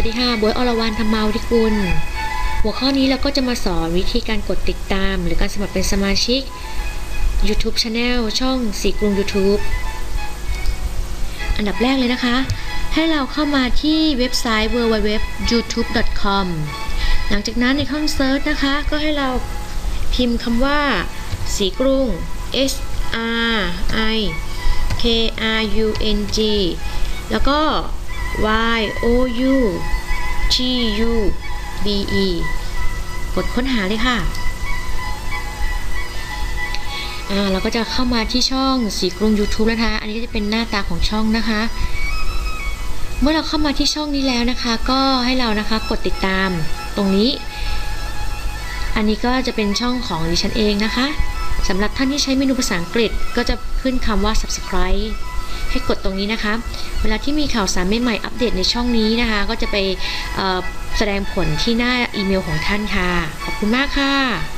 วัสดีค่ะบวยอรวรรณธรรมาวุฒิกุล หัวข้อนี้เราก็จะมาสอนวิธีการกดติดตาม หรือการสมัครเป็นสมาชิก YouTube Channel ช่องสีกรุง YouTube อันดับแรกเลยนะคะ ให้เราเข้ามาที่เว็บไซต์ www.youtube.com หลังจากนั้นในห้องเซิร์ชนะคะ ก็ให้เราพิมพ์คำว่า สีกรุง S R I K R U N G แล้วก็ Y O U T U B E กดค้นหาเลยค่ะอ่าเราก็จะเข้ามาที่ช่องสีกรุง YouTube นะคะ อันนี้ก็จะเป็นหน้าตาของช่องนะคะ เมื่อเราเข้ามาที่ช่องนี้แล้วนะคะ ก็ให้เรานะคะกดติดตามตรงนี้ อันนี้ก็จะเป็นช่องของดิฉันเองนะคะสำหรับท่านที่ใช้เมนูภาษาอังกฤษก็จะขึ้นคำว่า subscribe ให้กดตรงนี้นะคะ เวลาที่มีข่าวสารใหม่ๆอัปเดตในช่องนี้นะคะ ก็จะไปแสดงผลที่หน้าอีเมลของท่านค่ะ ขอบคุณมากค่ะ